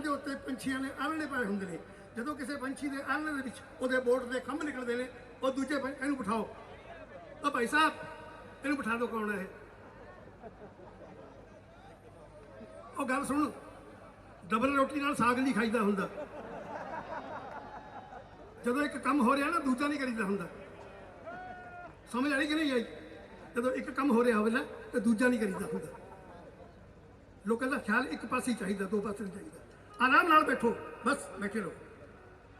ਦੇ ਉੱਤੇ ਪੰਛੀਆਂ ਨੇ ਆਲਣੇ ਪਾਏ ਹੁੰਦੇ ਨੇ। ਜਦੋਂ ਕਿਸੇ ਪੰਛੀ ਦੇ ਆਲਣੇ ਦੇ ਵਿੱਚ ਉਹਦੇ ਬੋਟ ਦੇ ਖੰਭ ਨਿਕਲਦੇ ਨੇ, ਉਹ ਦੂਜੇ ਪੰ- ਇਹਨੂੰ ਬਿਠਾਓ। ਉਹ ਭਾਈ ਸਾਹਿਬ, ਇਹਨੂੰ ਬਿਠਾ ਦਿਓ ਕੌਣ ਹੈ ਇਹ? ਉਹ ਗੱਲ ਸੁਣ ਡਬਲ ਰੋਟੀ ਨਾਲ ਸਾਗ ਨਹੀਂ ਖਾਈਦਾ ਹੁੰਦਾ। ਜਦੋਂ ਇੱਕ ਕੰਮ ਹੋ ਰਿਹਾ ਨਾ, ਦੂਜਾ ਨਹੀਂ ਕਰੀਦਾ ਹੁੰਦਾ। ਸਮਝ ਆਈ ਕਿ ਨਹੀਂ ਆਈ? ਜਦੋਂ ਇੱਕ ਕੰਮ ਹੋ ਰਿਹਾ ਹੋਵੇ ਨਾ, ਤੇ ਦੂਜਾ ਨਹੀਂ ਕਰੀਦਾ ਹੁੰਦਾ। ਲੋਕਾਂ ਦਾ ਖਿਆਲ ਇੱਕ ਪਾਸੇ ਹੀ ਚਾਹੀਦਾ, ਦੋ ਪਾਸੇ ਨਹੀਂ ਚਾਹੀਦਾ। ਆਰਾਮ ਨਾਲ ਬੈਠੋ। ਬਸ, ਬੈਠੇ ਰਹੋ।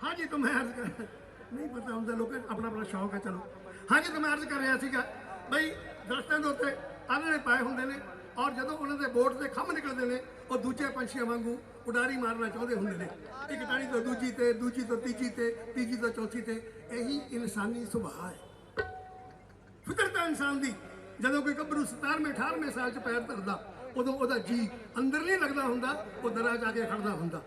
ਹਾਂਜੀ ਤਾਂ ਮੈਂ ਅਰਜ਼ ਕਰ ਨਹੀਂ ਪਤਾ ਹੁੰਦਾ, ਲੋਕਾਂ ਆਪਣਾ ਆਪਣਾ ਸ਼ੌਕ ਹੈ ਚਲੋ। ਹਾਂਜੀ ਤਾਂ ਮੈਂ ਅਰਜ਼ ਕਰ ਰਿਹਾ ਸੀਗਾ, ਬਈ ਦਰਖਤਾਂ ਦੇ ਉੱਤੇ ਆਲਣੇ ਪਾਏ ਹੁੰਦੇ ਨੇ ਔਰ ਜਦੋਂ ਉਹਨਾਂ ਦੇ ਬੋਟ ਦੇ ਖੰਭ ਨਿਕਲਦੇ ਨੇ, ਉਹ ਦੂਜੇ ਪੰਛੀਆਂ ਵਾਂਗੂ ਉਡਾਰੀ ਮਾਰਨਾ ਚਾਹੁੰਦੇ ਹੁੰਦੇ ਨੇ। ਇੱਕ ਟਾਣੀ ਤੋਂ ਦੂਜੀ ਤੇ, ਦੂਜੀ ਤੋਂ ਤੀਜੀ ਤੇ, ਤੀਜੀ ਤੋਂ ਚੌਥੀ ਤੇ, ਇਹੀ ਇਨਸਾਨੀ ਸੁਭਾਅ ਹੈ। ਫਿਤਰਤ ਇਨਸਾਨ ਦੀ, ਜਦੋਂ ਕੋਈ ਗੱਭਰੂ 17ਵੇਂ 18ਵੇਂ ਸਾਲ ਚ ਪੈਰ ਧਰਦਾ ਉਦੋਂ ਉਹਦਾ ਜੀ ਅੰਦਰ ਨਹੀਂ ਲੱਗਦਾ ਹੁੰਦਾ, ਉਹ ਦਰਾ ਜਾ ਕੇ ਖੜਦਾ ਹੁੰਦਾ।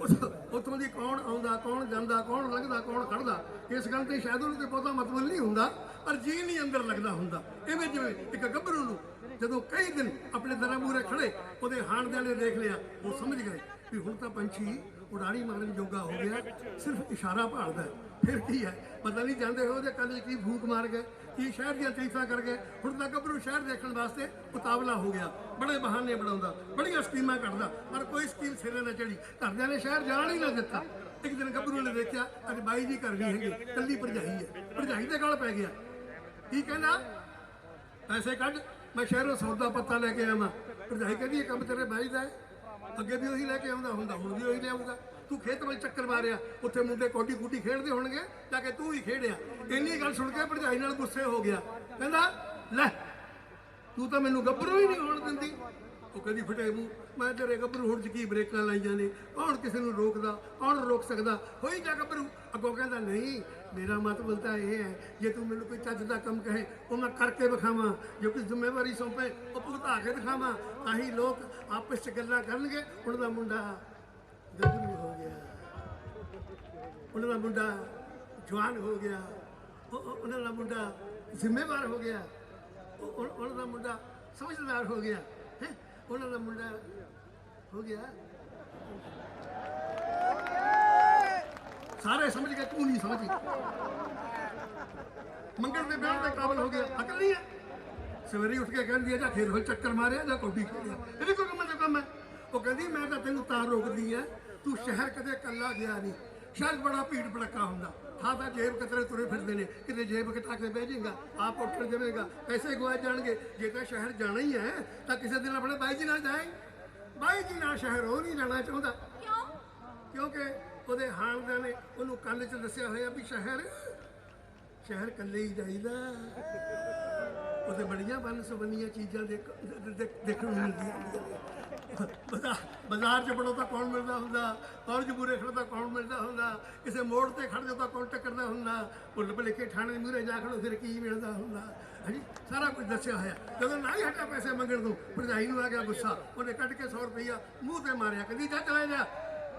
ਉਸ- ਦੀ ਕੌਣ ਆਉਂਦਾ, ਕੌਣ ਜਾਂਦਾ, ਕੌਣ ਲੰਘਦਾ, ਕੌਣ ਖੜਦਾ, ਇਸ ਗੱਲ ਤੇ ਸ਼ਾਇਦ ਉਹਨੂੰ ਤੇ ਬਹੁਤਾ ਮਤਲਬ ਨਹੀਂ ਹੁੰਦਾ, ਪਰ ਜੀ ਨਹੀਂ ਅੰਦਰ ਲੱਗਦਾ ਹੁੰਦਾ। ਇਵੇਂ ਜਿਵੇਂ ਇੱਕ ਗੱਭਰੂ ਨੂੰ ਜਦੋਂ ਕਈ ਦਿਨ ਆਪਣੇ ਦਰਾਂ ਮੂਰੇ ਖੜੇ, ਉਹਦੇ ਹਾਣ ਦੇ ਵਾਲੇ ਦੇਖ ਲਿਆ, ਉਹ ਸਮਝ ਗਏ ਵੀ ਹੁਣ ਤਾਂ ਪੰਛੀ ਉਡਾਣੀ ਮਾਰਨ ਜੋਗਾ ਹੋ ਗਿਆ, ਸਿਰਫ ਇਸ਼ਾਰਾ ਭਾਲਦਾ ਫਿਰ ਕੀ ਹੈ? ਪਤਾ ਨਹੀਂ ਜਾਂਦੇ ਹੋ ਉਹਦੇ ਕੰਨ ਕੀ ਫੂਕ ਮਾਰ ਗਏ, ਕੀ ਸ਼ਹਿਰ ਦੀਆਂ ਤਾਰੀਫਾਂ ਕਰ ਗਏ। ਹੁਣ ਤਾਂ ਗੱਭਰੂ ਸ਼ਹਿਰ ਦੇਖਣ ਵਾਸਤੇ ਉਤਾਵਲਾ ਹੋ ਗਿਆ। ਬੜੇ ਬਹਾਨੇ ਬਣਾਉਂਦਾ, ਬੜੀਆਂ ਸਕੀਮਾਂ ਕੱਢਦਾ, ਪਰ ਕੋਈ ਸਕੀਮ ਸਿਰੇ ਨਾ ਚੜੀ ਘਰਦਿਆਂ ਨੇ ਸ਼ਹਿਰ ਜਾਣ ਹੀ ਨਾ ਦਿੱਤਾ। ਇੱਕ ਦਿਨ ਗੱਭਰੂ ਨੇ ਦੇਖਿਆ, ਅੱਜ ਬਾਈ ਜੀ ਘਰ ਨਹੀਂ ਹੈਗੇ ਕੱਲੀ ਭਰਜਾਈ ਹੈ। ਭਰਜਾਈ ਦੇ ਗਲ ਪੈ ਗਿਆ। ਕੀ ਕਹਿੰਦਾ? ਪੈਸੇ ਕੱਢ, ਮੈਂ ਸ਼ਹਿਰੋਂ ਸੌਦਾ ਪੱਤਾ ਲੈ ਕੇ ਆਵਾਂ। ਭਰਜਾਈ ਕਹਿੰਦੀ, ਇਹ ਕੰਮ ਤੇਰੇ ਬਾਈ ਦਾ ਹੈ। ਅੱਗੇ ਵੀ ਉਹੀ ਲੈ ਕੇ ਆਉਂਦਾ ਹੁੰਦਾ, ਹੁਣ ਵੀ ਉਹੀ ਲਿਆਊਗਾ ਤੂੰ ਖੇਤ ਵਿੱਚ ਚੱਕਰ ਮਾਰਿਆ, ਉੱਥੇ ਮੁੰਡੇ ਕੋਡੀ ਕੁੱਟੀ ਖੇਡਦੇ ਹੋਣਗੇ ਤਾਂ ਕਿ ਤੂੰ ਵੀ ਖੇਡਿਆ। ਇੰਨੀ ਗੱਲ ਸੁਣ ਕੇ ਭਰਜਾਈ ਨਾਲ ਗੁੱਸੇ ਹੋ ਗਿਆ। ਕਹਿੰਦਾ, ਲੈ, ਤੂੰ ਤਾਂ ਮੈਨੂੰ ਗੱਭਰੂ ਹੀ ਨਹੀਂ ਹੋਣ ਦਿੰਦੀ। ਉਹ ਕਹਿੰਦੀ ਫਟੇ ਮੂੰਹ, ਮੈਂ ਤੇਰੇ ਗੱਭਰੂ ਹੁਣ ਚ ਕੀ ਬ੍ਰੇਕਾਂ ਲਾਈਆਂ ਨੇ, ਕੌਣ ਕਿਸੇ ਨੂੰ ਰੋਕਦਾ, ਕੌਣ ਰੋਕ ਸਕਦਾ? ਹੋਈ ਜਾ ਗੱਭਰੂ। ਅੱਗੋਂ ਕਹਿੰਦਾ, ਨਹੀਂ, ਮੇਰਾ ਮਤਲਬ ਤਾਂ ਇਹ ਹੈ, ਜੇ ਤੂੰ ਮੈਨੂੰ ਕੋਈ ਚੱਜ ਦਾ ਕੰਮ ਕਹੇ, ਉਹ ਮੈਂ ਕਰਕੇ ਵਿਖਾਵਾਂ। ਜੋ ਕੋਈ ਜ਼ਿੰਮੇਵਾਰੀ ਸੌਂਪੇ, ਉਹ ਭੁਗਤਾ ਕੇ ਦਿਖਾਵਾਂ। ਤਾਂ ਹੀ ਲੋਕ ਆਪਸ ਚ ਗੱਲਾਂ ਕਰਨਗੇ। ਉਹਨਾਂ ਦਾ ਮੁੰਡਾ ਗੱਭਰੂ ਹੋ ਗਿਆ। ਉਹਨਾਂ ਦਾ ਮੁੰਡਾ ਜਵਾਨ ਹੋ ਗਿਆ। ਉਹਨਾਂ ਦਾ ਮੁੰਡਾ ਜ਼ਿੰਮੇਵਾਰ ਹੋ ਗਿਆ। ਉਹਨਾਂ ਦਾ ਮੁੰਡਾ ਸਮਝਦਾਰ ਹੋ ਗਿਆ। ਉਹਨਾਂ ਦਾ ਮੁੰਡਾ ਹੋ ਗਿਆ ਸਾਰੇ ਸਮਝ ਗਏ ਤੂੰ ਨਹੀਂ ਸਮਝੀ ਮੰਗਣ ਦੇ ਵਿਆਹ ਦੇ ਕਾਬਲ ਹੋ ਗਿਆ ਅਕਲ ਨਹੀਂ ਹੈ ਸਵੇਰੇ ਉੱਠ ਕੇ ਕਹਿੰਦੀ ਹੈ ਜਾਂ ਖੇਤ ਵਿੱਚ ਚੱਕਰ ਮਾਰਿਆ ਜਾਂ ਕੋਡੀ ਖੇਡਿਆ ਇਹ ਵੀ ਕੋਈ ਕੰਮ ਦਾ ਕੰਮ ਹੈ ਉਹ ਕਹਿੰਦੀ ਮੈਂ ਤਾਂ ਤੈਨੂੰ ਤਾਂ ਰੋਕਦੀ ਆ ਤੂੰ ਸ਼ਹਿਰ ਕਦੇ ਕੱਲਾ ਗਿਆ ਨਹੀਂ ਸ਼ਹਿਰ ਬੜਾ ਭੀੜ ਭੜੱਕਾ ਹੁੰਦਾ ਥਾਂ ਤਾਂ ਜੇਬ ਕਤਰੇ ਤੁਰੇ ਫਿਰਦੇ ਨੇ। ਕਿਤੇ ਜੇਬ ਕਟਾ ਕੇ ਬਹਿ ਜਾਏਗਾ ਆਪ ਉੱਠ ਜਾਵੇਗਾ ਪੈਸੇ ਗਵਾ ਜਾਣਗੇ। ਜੇ ਤਾਂ ਸ਼ਹਿਰ ਜਾਣਾ ਹੀ ਹੈ ਤਾਂ ਕਿਸੇ ਦਿਨ ਆਪਣੇ ਬਾਈ ਜੀ ਨਾਲ ਜਾਏ। ਬਾਈ ਜੀ ਨਾਲ ਸ਼ਹਿਰ ਉਹ ਨਹੀਂ ਜਾਣਾ ਚਾਹੁੰਦਾ। ਕਿਉਂ? ਕਿਉਂਕਿ ਉਹਦੇ ਹਾਣਦਿਆਂ ਨੇ ਉਹਨੂੰ ਕੰਨ 'ਚ ਦੱਸਿਆ ਹੋਇਆ ਵੀ ਸ਼ਹਿਰ ਸ਼ਹਿਰ ਇਕੱਲੇ ਹੀ ਜਾਈਦਾ। ਉਹਦੇ ਬੜੀਆਂ ਬੰਨ ਸਬੰਨੀਆਂ ਚੀਜ਼ਾਂ ਦੇਖਣ ਨੂੰ ਮਿਲਦੀਆਂ। ਬਾਜ਼ਾਰ 'ਚ ਬੜੋ ਤਾਂ ਕੌਣ ਮਿਲਦਾ ਹੁੰਦਾ? ਕਾਲਜ ਮੂਰੇ ਖੜੋ ਤਾਂ ਕੌਣ ਮਿਲਦਾ ਹੁੰਦਾ? ਕਿਸੇ ਮੋੜ ਤੇ ਖੜ ਜਾਓ ਤਾਂ ਕੌਣ ਟੱਕਰਦਾ ਹੁੰਦਾ? ਭੁੱਲ ਭੁਲੇਖੇ ਥਾਣੇ ਮੂਰੇ ਜਾ ਖੜੋ, ਫਿਰ ਕੀ ਮਿਲਦਾ ਹੁੰਦਾ? ਹਾਂਜੀ, ਸਾਰਾ ਕੁਝ ਦੱਸਿਆ ਹੋਇਆ। ਜਦੋਂ ਨਾ ਹੀ ਹਟਿਆ ਪੈਸੇ ਮੰਗਣ ਤੋਂ, ਭਰਜਾਈ ਨੂੰ ਆ ਗਿਆ ਗੁੱਸਾ। ਉਹਨੇ ਕੱਢ ਕੇ 100 ਰੁਪਈਆ ਮੂੰਹ ਤੇ ਮਾਰਿਆ, ਕਹਿੰਦੀ, ਜਾ, ਚਲੇ ਜਾ।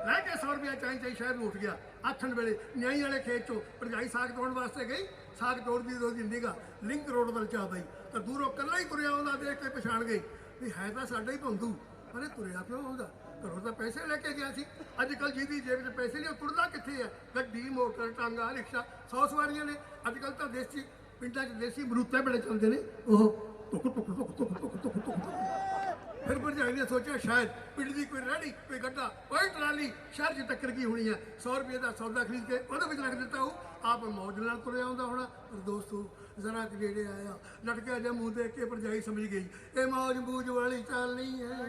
ਲੈ ਕੇ 100 ਰੁਪਇਆ ਚਾਹੀ ਚਾਈ ਸ਼ਹਿਰ ਨੂੰ ਉੱਠ ਗਿਆ। ਆਥਣ ਵੇਲੇ ਨਿਆਈ ਵਾਲੇ ਖੇਤ ਚੋਂ ਭਰਜਾਈ ਸਾਗ ਤੋੜਨ ਵਾਸਤੇ ਗਈ। ਸਾਗ ਤੋੜਦੀ ਤੋੜਦੀ ਨਿਗਾ ਲਿੰਕ ਰੋਡ ਵੱਲ ਚਾ ਪਈ। ਤਾਂ ਦੂਰੋਂ ਕੱਲਾ ਹੀ ਤੁਰਿਆ ਆਉਂਦਾ, ਦੇਖ ਕੇ ਪਛਾਣ ਗਈ। ਵੀ ਹੈ ਤਾਂ ਸਾਡਾ ਹੀ ਭੰਦੂ ਪਰ ਤੁਰਿਆ ਕਿਉਂ ਹੁੰਦਾ ਘਰੋਂ ਤਾਂ ਪੈਸੇ ਲੈ ਕੇ ਗਿਆ ਸੀ। ਅੱਜ ਕੱਲ ਜਿਹਦੀ ਜੇਬ 'ਚ ਪੈਸੇ ਨਹੀਂ, ਉਹ ਤੁਰਦਾ ਕਿੱਥੇ ਹੈ? ਗੱਡੀ, ਮੋਟਰ, ਟਾਂਗਾ, ਰਿਕਸ਼ਾ, ਸੌ ਸਵਾਰੀਆਂ ਨੇ। ਅੱਜ ਕੱਲ ਤਾਂ ਦੇਸੀ, ਪਿੰਡਾਂ 'ਚ ਦੇਸੀ ਬਰੂਤੇ ਬੜੇ ਚੱਲਦੇ ਨੇ। ਉਹ ਟੁਕ ਟੁਕ ਟੁਕ ਟੁਕ ਟੁਕ ਟੁਕ ਟੁਕ ਫਿਰ ਭਰਜਾਈ ਨੇ ਸੋਚਿਆ, ਸ਼ਾਇਦ ਪਿੰਡ ਦੀ ਕੋਈ ਰੜੀ ਕੋਈ ਗੱਡਾ, ਕੋਈ ਟਰਾਲੀ, ਸ਼ਹਿਰ 'ਚ ਟੱਕਰ ਕੀ ਹੋਣੀ ਹੈ। 100 ਰੁਪਏ ਦਾ ਸੌਦਾ ਖਰੀਦ ਕੇ ਉਹਦੇ ਵਿੱਚ ਰੱਖ ਦਿੱਤਾ ਉਹ ਆਪ ਮੌਜ ਨਾਲ ਤੁਰਿਆ ਆਉਂਦਾ ਹੋਣਾ। ਪਰ ਦੋਸਤੋ, ਜ਼ਰਾ ਕਿ ਨੇੜੇ ਆਇਆ। ਲਟਕਿਆ ਜਿਹਾ ਮੂੰਹ ਦੇਖ ਕੇ ਭਰਜਾਈ ਸਮਝ ਗਈ। ਇਹ ਮੌਜ ਬੂਜ ਵਾਲੀ ਚਾਲ ਨਹੀਂ ਹੈ।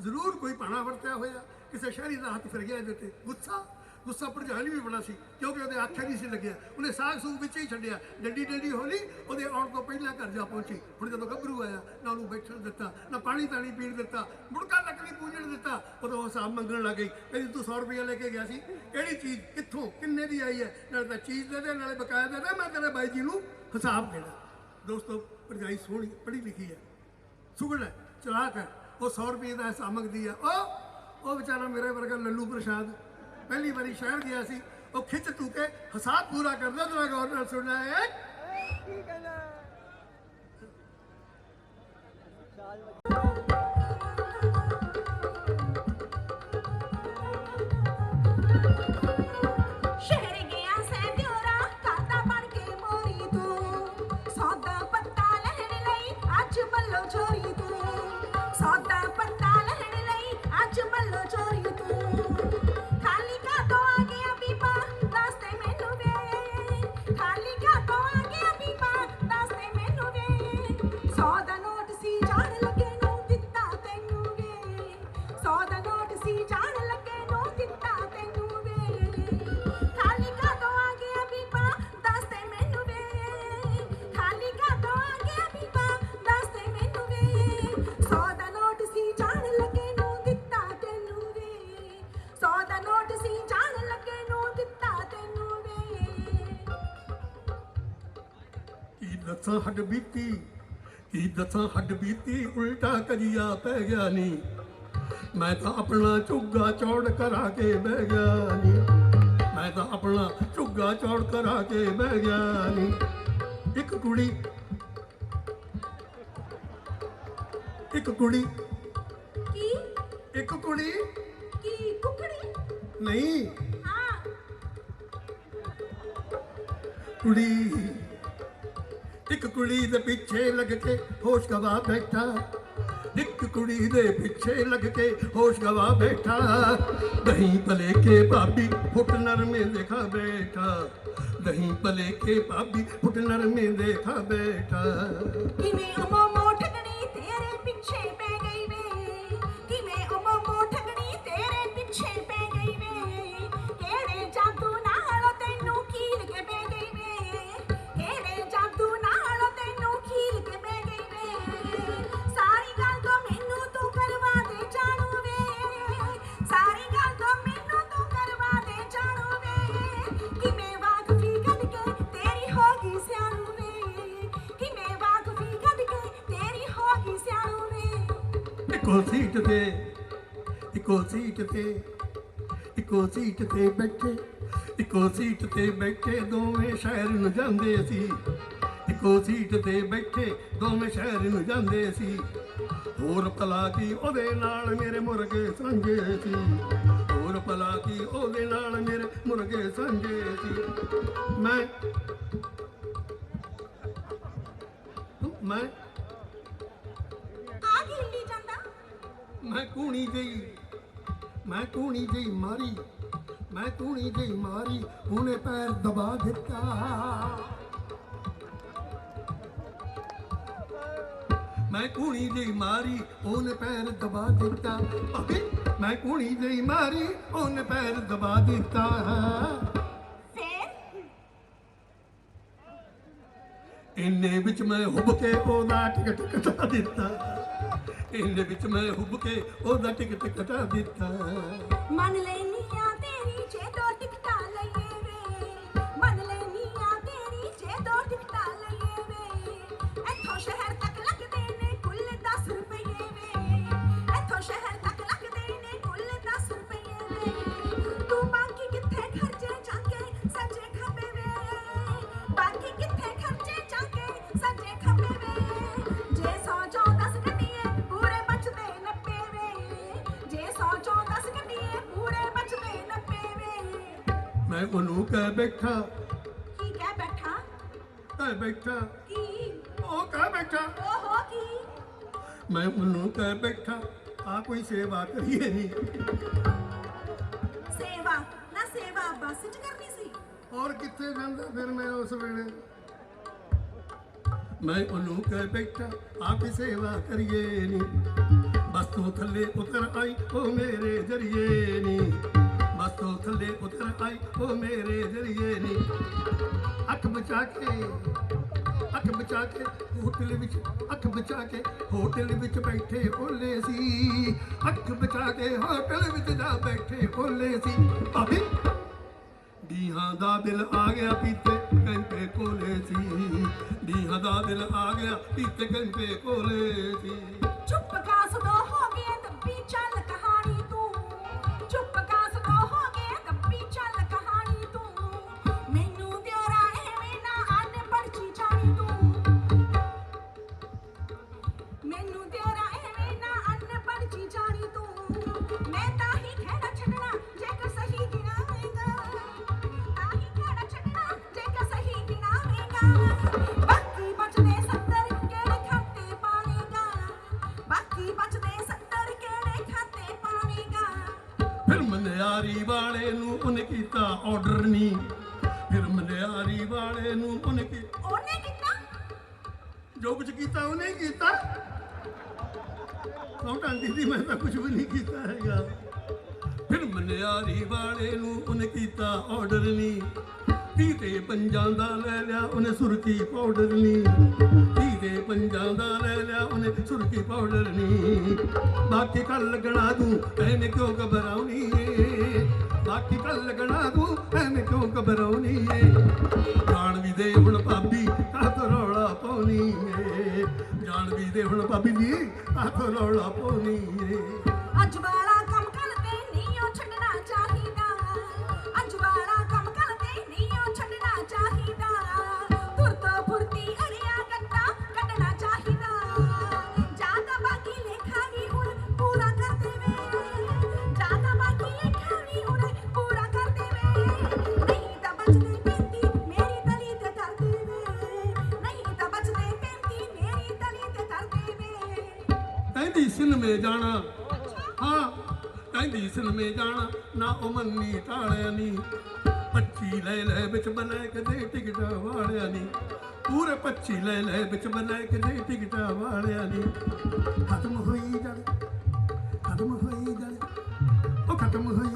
ਜ਼ਰੂਰ ਕੋਈ ਪਾਣਾ ਵਰਤਿਆ ਹੋਇਆ। ਕਿਸੇ ਸ਼ਹਿਰੀ ਦਾ ਹੱਥ ਫਿਰ ਗਿਆ ਇਹਦੇ ਤੇ। ਗੁੱਸਾ ਗੁੱਸਾ ਭਰਜਾਈ ਵੀ ਬਣਾ ਸੀ, ਕਿਉਂਕਿ ਉਹਦੇ ਆਖੇ ਨਹੀਂ ਸੀ ਲੱਗਿਆ। ਉਹਨੇ ਸਾਗ ਸੂਗ ਵਿੱਚ ਹੀ ਛੱਡਿਆ। ਡੰਡੀ ਡੰਡੀ ਹੋਲੀ ਉਹਦੇ ਆਉਣ ਤੋਂ ਪਹਿਲਾਂ ਘਰ ਜਾ ਪਹੁੰਚੀ। ਹੁਣ ਜਦੋਂ ਗੱਭਰੂ ਆਇਆ, ਨਾ ਉਹਨੂੰ ਬੈਠਣ ਦਿੱਤਾ, ਨਾ ਪਾਣੀ ਤਾਣੀ ਪੀਣ ਦਿੱਤਾ, ਮੁੜਕਾ ਲੱਕੜੀ ਪੂਜਣ ਦਿੱਤਾ, ਉਦੋਂ ਹਿਸਾਬ ਮੰਗਣ ਲੱਗ ਗਈ। ਕਹਿੰਦੀ, ਤੂੰ 100 ਰੁਪਏ ਲੈ ਕੇ ਗਿਆ ਸੀ। ਕਿਹੜੀ ਚੀਜ਼, ਕਿੱਥੋਂ, ਕਿੰਨੇ ਦੀ ਆਈ ਹੈ? ਨਾਲੇ ਤਾਂ ਚੀਜ਼ ਦੇ ਦੇ, ਨਾਲੇ ਬਕਾਇਆ ਦੇ ਦੇ, ਮੈਂ ਤੇਰੇ ਬਾਈ ਜੀ ਨੂੰ ਹਿਸਾਬ ਦੇਣਾ। ਦੋਸਤੋ, ਭਰਜਾਈ ਸੋਹਣੀ, ਪੜ੍ਹੀ ਲਿਖੀ ਹੈ। ਸੁਗੜ ਹੈ, ਚਲਾਕ ਹੈ। ਉਹ 100 ਰੁਪਏ ਦਾ ਹਿਸਾਬ ਮੰਗਦੀ ਹੈ। ਉਹ ਉਹ ਵਿਚਾਰਾ ਮੇਰੇ ਵਰਗਾ ਲੱਲੂ ਪ੍ਰਸ਼ਾਦ ਪਹਿਲੀ ਵਾਰੀ ਸ਼ਹਿਰ ਗਿਆ ਸੀ, ਉਹ ਖਿੱਚ ਤੂ ਕੇ ਹਿਸਾਬ ਪੂਰਾ ਕਰਦਾ, ਤੇਰਾ ਗੌਰ ਨਾਲ ਸੁਣਨਾ ਹੈ। ਸ਼ਹਿਰ ਦੱਸਾਂ ਹੱਡ ਬੀਤੀ ਕੀ ਦੱਸਾਂ ਹੱਡ ਬੀਤੀ ਉਲਟਾ ਕਰੀਆ ਪੈ ਗਿਆ ਨੀ। ਮੈਂ ਤਾਂ ਆਪਣਾ ਝੁੱਗਾ ਚੌੜ ਕਰਾ ਕੇ ਬਹਿ ਗਿਆ ਨੀ। ਮੈਂ ਤਾਂ ਆਪਣਾ ਝੁੱਗਾ ਚੌੜ ਕਰਾ ਕੇ ਬਹਿ ਗਿਆ ਨੀ। ਇੱਕ ਕੁੜੀ ਇੱਕ ਕੁੜੀ। ਕੀ? ਇੱਕ ਕੁੜੀ। ਕੀ ਕੁਕੜੀ? ਨਹੀਂ। ਹਾਂ। ਕੁੜੀ। ਇੱਕ ਕੁੜੀ ਦੇ ਪਿੱਛੇ ਲੱਗ ਕੇ ਹੋਸ਼ ਗਵਾ ਬੈਠਾ। ਇੱਕ ਕੁੜੀ ਦੇ ਪਿੱਛੇ ਲੱਗ ਕੇ ਹੋਸ਼ ਗਵਾ ਬੈਠਾ। ਦਹੀਂ ਭਲੇ ਕੇ ਭਾਬੀ ਫੁੱਟ ਨਰਮੇ ਦੇਖਾ ਬੈਠਾ। ਦਹੀਂ ਭਲੇ ਕੇ ਭਾਬੀ ਫੁੱਟ ਨਰਮੇ ਦੇਖਾ ਬੈਠਾ। ਕਿਵੇਂ ਅਮੋ ਸੀਟ ਤੇ, ਇੱਕੋ ਸੀਟ ਤੇ, ਇੱਕੋ ਸੀਟ ਤੇ ਬੈਠੇ, ਇੱਕੋ ਸੀਟ ਤੇ ਬੈਠੇ ਦੋਵੇਂ ਸ਼ਹਿਰ ਨੂੰ ਜਾਂਦੇ ਸੀ। ਇੱਕੋ ਸੀਟ ਤੇ ਬੈਠੇ ਦੋਵੇਂ ਸ਼ਹਿਰ ਨੂੰ ਜਾਂਦੇ ਸੀ। ਹੋਰ ਭਲਾ ਕੀ ਉਹਦੇ ਨਾਲ ਮੇਰੇ ਮੁਰਗੇ ਸਾਂਝੇ ਸੀ। ਹੋਰ ਭਲਾ ਕੀ ਉਹਦੇ ਨਾਲ ਮੇਰੇ ਮੁਰਗੇ ਸਾਂਝੇ ਸੀ। ਮੈਂ ਮੈਂ ਮੈਂ ਕੂਣੀ ਗਈ ਮੈਂ ਕੂਣੀ ਗਈ ਮਾਰੀ ਮੈਂ ਕੂਣੀ ਗਈ ਮਾਰੀ ਉਹਨੇ ਪੈਰ ਦਬਾ ਦਿੱਤਾ। ਮੈਂ ਕੂਣੀ ਗਈ ਮਾਰੀ ਉਹਨੇ ਪੈਰ ਦਬਾ ਦਿੱਤਾ। ਅਬੇ ਮੈਂ ਕੂਣੀ ਗਈ ਮਾਰੀ ਉਹਨੇ ਪੈਰ ਦਬਾ ਦਿੱਤਾ। ਇੰਨੇ ਵਿੱਚ ਮੈਂ ਹੁੱਬ ਕੇ ਉਹਦਾ ਟਿਕਟ ਕਟਾ ਦਿੱਤਾ। ਇੰਨੇ ਵਿੱਚ ਮੈਂ ਹੁੱਬ ਕੇ ਉਹਦਾ ਟਿਕਟ ਕਟਾ ਦਿੱਤਾ। ਮੰਨ ਲੈਨੀ ਮੈਂ ਉਹਨੂੰ ਕਹਿ ਬੈਠਾ। ਕੀ ਕਹਿ ਬੈਠਾ? ਕਹਿ ਬੈਠਾ। ਕੀ? ਉਹ ਕਹਿ ਬੈਠਾ। ਓਹੋ ਕੀ? ਮੈਂ ਉਹਨੂੰ ਕਹਿ ਬੈਠਾ। ਆ ਕੋਈ ਸੇਵਾ ਕਰੀਏ ਨਹੀਂ ਸੇਵਾ? ਨਾ ਸੇਵਾ ਬੱਸ ਚ ਕਰਨੀ ਸੀ? ਔਰ ਕਿੱਥੇ ਜਾਂਦਾ ਫਿਰ ਮੈਂ ਉਸ ਵੇਲੇ? ਮੈਂ ਉਹਨੂੰ ਕਹਿ ਬੈਠਾ ਆ ਕੀ ਸੇਵਾ ਕਰੀਏ ਨਹੀਂ ਬਸ ਤੋਂ ਥੱਲੇ ਉਤਰ ਆਈ ਉਹ ਮੇਰੇ ਜਰੀਏ ਨਹੀਂ ਤੋਂ ਥੱਲੇ ਉਤਰ ਆਈ, ਉਹ ਮੇਰੇ ਜਰੀਏ ਨਹੀਂ ਅੱਖ ਬਚਾ ਕੇ, ਅੱਖ ਬਚਾ ਕੇ ਹੋਟਲ ਵਿੱਚ, ਅੱਖ ਬਚਾ ਕੇ ਹੋਟਲ ਵਿੱਚ ਬੈਠੇ ਓਲੇ ਸੀ। ਅੱਖ ਬਚਾ ਕੇ ਹੋਟਲ ਵਿੱਚ ਜਾ ਬੈਠੇ ਓਲੇ ਸੀ। ਭਾਬੀ, ਡੀਹਾਂ ਦਾ ਦਿਲ ਆ ਗਿਆ ਪੀਤੇ ਘੰਟੇ ਕੋਲੇ ਸੀ। ਡੀਹਾਂ ਦਾ ਦਿਲ ਆ ਗਿਆ ਪੀਤੇ ਘੰਟੇ ਕੋਲੇ ਸੀ। ਕੌਣ ਆਂਟੀ ਦੀ ਮੈਂ ਤਾਂ ਕੁਝ ਵੀ ਨਹੀਂ ਕੀਤਾ ਹੈਗਾ। ਫਿਰ ਮਨਿਆਰੀ ਵਾਲੇ ਨੂੰ ਉਹਨੇ ਕੀਤਾ ਆਰਡਰ ਨਹੀਂ ਤੀ ਤੇ ਪੰਜਾਂ ਦਾ ਲੈ ਲਿਆ, ਉਹਨੇ ਸੁਰਖੀ ਪਾਊਡਰ ਨਹੀਂ ਤੀ ਤੇ ਪੰਜਾਂ ਦਾ ਲੈ ਲਿਆ, ਉਹਨੇ ਸੁਰਖੀ ਪਾਊਡਰ ਨਹੀਂ ਬਾਕੀ ਕੱਲ ਲੱਗਣਾ ਤੂੰ, ਐਵੇਂ ਕਿਉਂ ਘਬਰਾਉਣੀ ਏ? ਬਾਕੀ ਕੱਲ ਲੱਗਣਾ ਤੂੰ, ਐਵੇਂ ਕਿਉਂ ਘਬਰਾਉਣੀ ਏ? ਜਾਣ ਵੀ ਦੇ ਹੁਣ ਭਾਬੀ ਕਾਹ ਰੌਲਾ ਪਾਉਣੀ ਏ ਜਾਣ ਵੀ ਦੇ ਹੁਣ ਭਾਬੀ ਜੀ ਕਾਹ ਰੌਲਾ ਪਾਉਣੀ ਏ। ਅੱਜ ਵਾਲਾ ਜਾਣਾ। ਹਾਂ, ਕਹਿੰਦੀ ਸਿਨਮੇ ਜਾਣਾ। ਨਾ ਉਹ ਮੰਨੀ ਟਾਲਿਆ ਨਹੀਂ ਪੱਚੀ ਲੈ ਲੈ ਵਿੱਚ ਬਲੈਕ ਦੇ ਟਿਕਟਾਂ ਵਾਲਿਆ ਨਹੀਂ ਪੂਰੇ ਪੱਚੀ ਲੈ ਲੈ ਵਿੱਚ ਬਲੈਕ ਕਦੇ ਟਿਕਟਾਂ ਵਾਲਿਆ ਨਹੀਂ ਖਤਮ ਹੋਈ ਜੜ ਖਤਮ ਹੋਈ ਜੜ ਉਹ ਖਤਮ ਹੋਈ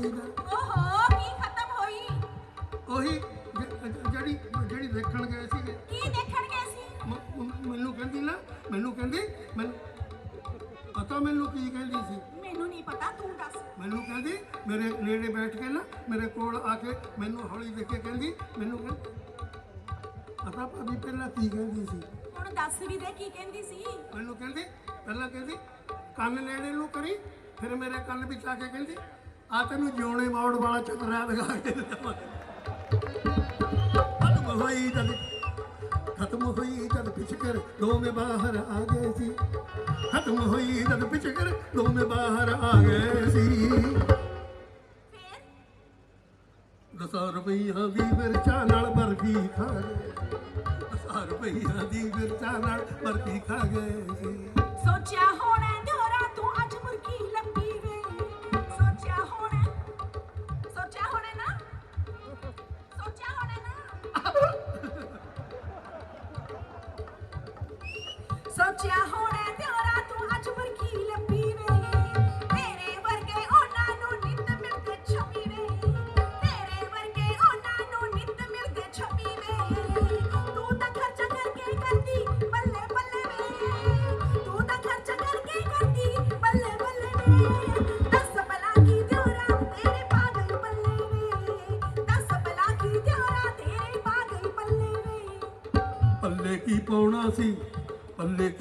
ਕੇ ਮੈਨੂੰ ਹੌਲੀ ਦੇਖ ਕੇ ਕਹਿੰਦੀ ਮੈਨੂੰ ਕਹਿੰਦੀ ਪਤਾ ਭਾਬੀ ਪਹਿਲਾਂ ਕੀ ਕਹਿੰਦੀ ਸੀ? ਹੁਣ ਦੱਸ ਵੀ ਦੇ ਕੀ ਕਹਿੰਦੀ ਸੀ? ਮੈਨੂੰ ਕਹਿੰਦੀ ਪਹਿਲਾਂ ਕਹਿੰਦੀ ਕੰਨ ਨੇੜੇ ਨੂੰ ਕਰੀ ਫਿਰ ਮੇਰੇ ਕੰਨ ਵਿੱਚ ਆ ਕੇ ਕਹਿੰਦੀ ਆ ਤੈਨੂੰ ਜਿਉਣੇ ਮੌੜ ਵਾਲਾ ਚਤਰਾ ਦਿਖਾ ਕੇ ਖਤਮ ਹੋਈ ਜਦ ਖਤਮ ਹੋਈ ਜਦ ਪਿਛਕਰ ਦੋਵੇਂ ਬਾਹਰ ਆ ਗਏ ਸੀ। ਖਤਮ ਹੋਈ ਜਦ ਪਿਛਕਰ ਦੋਵੇਂ ਬਾਹਰ ਆ ਗਏ ਸੀ। 100 ਰੁਪਈਆ ਦੀ ਮਿਰਚਾਂ ਨਾਲ ਬਰਫੀ ਖਾ ਗਏ। 100 ਰੁਪਈਆ ਦੀ ਮਿਰਚਾਂ ਨਾਲ ਬਰਫੀ ਖਾ ਗਏ। ਸੋਚਿਆ ਹੋਣਾ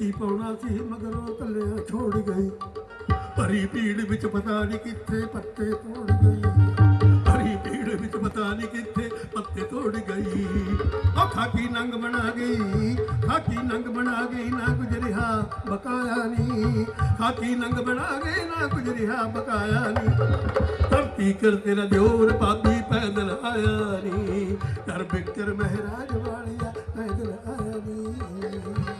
ਪੱਲੇ ਪਾਉਣਾ ਸੀ, ਮਗਰੋਂ ਕੱਲਿਆ ਛੋੜ ਗਈ। ਭਰੀ ਭੀੜ ਵਿੱਚ ਪਤਾ ਨਹੀਂ ਕਿੱਥੇ ਪੱਤੇ ਤੋੜ ਗਈ। ਭਰੀ ਭੀੜ ਵਿੱਚ ਪਤਾ ਨਹੀਂ ਕਿੱਥੇ ਪੱਤੇ ਤੋੜ ਗਈ। ਉਹ ਖਾਕੀ ਨੰਗ ਬਣਾ ਗਈ, ਖਾਕੀ ਨੰਗ ਬਣਾ ਗਈ, ਨਾ ਕੁਝ ਰਿਹਾ, ਬਕਾਇਆ ਨਹੀਂ। ਖਾਕੀ ਨੰਗ ਬਣਾ ਗਈ, ਨਾ ਕੁਝ ਰਿਹਾ, ਬਕਾਇਆ ਨਹੀਂ। ਧਰਤੀ ਕਰ ਤੇਰਾ ਦਿਓਰ ਪਾਪੀ ਪੈਦਲ ਆਇਆ ਨਹੀਂ। ਕਰ ਬਿਕਰ ਮਹਾਰਾਜ ਵਾਲਿਆ ਪੈਦਲ ਆਇਆ ਨਹੀਂ।